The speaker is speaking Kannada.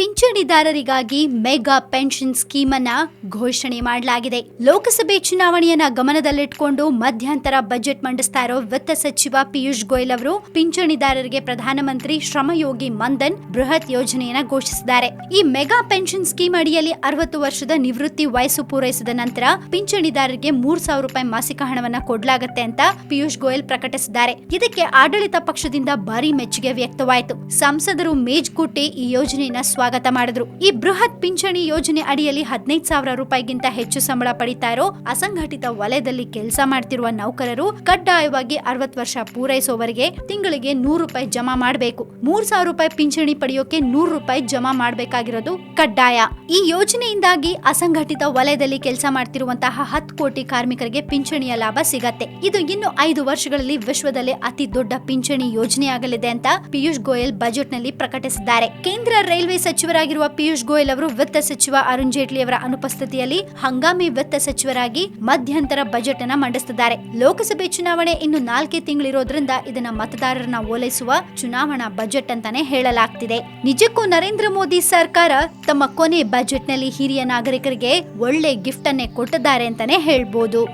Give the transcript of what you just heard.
ಪಿಂಚಣಿದಾರರಿಗಾಗಿ ಮೆಗಾ ಪೆನ್ಷನ್ ಸ್ಕೀಮ್ ಅನ್ನ ಘೋಷಣೆ ಮಾಡಲಾಗಿದೆ. ಲೋಕಸಭೆ ಚುನಾವಣೆಯನ್ನ ಗಮನದಲ್ಲಿಟ್ಟುಕೊಂಡು ಮಧ್ಯಂತರ ಬಜೆಟ್ ಮಂಡಿಸ್ತಾ ಇರೋ ವಿತ್ತ ಸಚಿವ ಪಿಯೂಷ್ ಗೋಯಲ್ ಅವರು ಪಿಂಚಣಿದಾರರಿಗೆ ಪ್ರಧಾನಮಂತ್ರಿ ಶ್ರಮಯೋಗಿ ಮಂದನ್ ಬೃಹತ್ ಯೋಜನೆಯನ್ನ ಘೋಷಿಸಿದ್ದಾರೆ. ಈ ಮೆಗಾ ಪೆನ್ಷನ್ ಸ್ಕೀಮ್ ಅಡಿಯಲ್ಲಿ ಅರವತ್ತು ವರ್ಷದ ನಿವೃತ್ತಿ ವಯಸ್ಸು ಪೂರೈಸಿದ ನಂತರ ಪಿಂಚಣಿದಾರರಿಗೆ ಮೂರ್ ಸಾವಿರ ರೂಪಾಯಿ ಮಾಸಿಕ ಹಣವನ್ನ ಕೊಡಲಾಗುತ್ತೆ ಅಂತ ಪಿಯೂಷ್ ಗೋಯಲ್ ಪ್ರಕಟಿಸಿದ್ದಾರೆ. ಇದಕ್ಕೆ ಆಡಳಿತ ಪಕ್ಷದಿಂದ ಭಾರಿ ಮೆಚ್ಚುಗೆ ವ್ಯಕ್ತವಾಯಿತು. ಸಂಸದರು ಮೇಜ್ಕೂಟಿ ಈ ಯೋಜನೆಯನ್ನ ಮಾಡಿದ್ರು. ಈ ಬೃಹತ್ ಪಿಂಚಣಿ ಯೋಜನೆ ಅಡಿಯಲ್ಲಿ ಹದಿನೈದು ಸಾವಿರ ರೂಪಾಯಿಗಿಂತ ಹೆಚ್ಚು ಸಂಬಳ ಪಡಿತಾ ಇರೋ ಅಸಂಘಟಿತ ವಲಯದಲ್ಲಿ ಕೆಲಸ ಮಾಡ್ತಿರುವ ನೌಕರರು ಕಡ್ಡಾಯವಾಗಿ ಅರವತ್ ವರ್ಷ ಪೂರೈಸೋವರೆಗೆ ತಿಂಗಳಿಗೆ ನೂರು ರೂಪಾಯಿ ಜಮಾ ಮಾಡಬೇಕು. ಮೂರ್ ಸಾವಿರ ರೂಪಾಯಿ ಪಿಂಚಣಿ ಪಡೆಯೋಕೆ ನೂರು ರೂಪಾಯಿ ಜಮಾ ಮಾಡಬೇಕಾಗಿರೋದು ಕಡ್ಡಾಯ. ಈ ಯೋಜನೆಯಿಂದಾಗಿ ಅಸಂಘಟಿತ ವಲಯದಲ್ಲಿ ಕೆಲಸ ಮಾಡ್ತಿರುವಂತಹ ಹತ್ತು ಕೋಟಿ ಕಾರ್ಮಿಕರಿಗೆ ಪಿಂಚಣಿಯ ಲಾಭ ಸಿಗತ್ತೆ. ಇದು ಇನ್ನು ಐದು ವರ್ಷಗಳಲ್ಲಿ ವಿಶ್ವದಲ್ಲೇ ಅತಿ ದೊಡ್ಡ ಪಿಂಚಣಿ ಯೋಜನೆಯಾಗಲಿದೆ ಅಂತ ಪಿಯೂಷ್ ಗೋಯಲ್ ಬಜೆಟ್ನಲ್ಲಿ ಪ್ರಕಟಿಸಿದ್ದಾರೆ. ಕೇಂದ್ರ ರೈಲ್ವೆ ಸಚಿವರಾಗಿರುವ ಪಿಯೂಷ್ ಗೋಯಲ್ ಅವರು ವಿತ್ತ ಸಚಿವ ಅರುಣ್ ಜೇಟ್ಲಿ ಅವರ ಅನುಪಸ್ಥಿತಿಯಲ್ಲಿ ಹಂಗಾಮಿ ವಿತ್ತ ಸಚಿವರಾಗಿ ಮಧ್ಯಂತರ ಬಜೆಟ್ ಅನ್ನ ಮಂಡಿಸುತ್ತಿದ್ದಾರೆ ಲೋಕಸಭೆ ಚುನಾವಣೆ ಇನ್ನು ನಾಲ್ಕೇ ತಿಂಗಳಿರೋದ್ರಿಂದ ಇದನ್ನ ಮತದಾರರನ್ನ ಓಲೈಸುವ ಚುನಾವಣಾ ಬಜೆಟ್ ಅಂತಾನೆ ಹೇಳಲಾಗ್ತಿದೆ. ನಿಜಕ್ಕೂ ನರೇಂದ್ರ ಮೋದಿ ಸರ್ಕಾರ ತಮ್ಮ ಕೊನೆ ಬಜೆಟ್ನಲ್ಲಿ ಹಿರಿಯ ನಾಗರಿಕರಿಗೆ ಒಳ್ಳೆ ಗಿಫ್ಟ್ ಅನ್ನೇ ಕೊಟ್ಟಿದ್ದಾರೆ ಅಂತಾನೆ ಹೇಳ್ಬೋದು.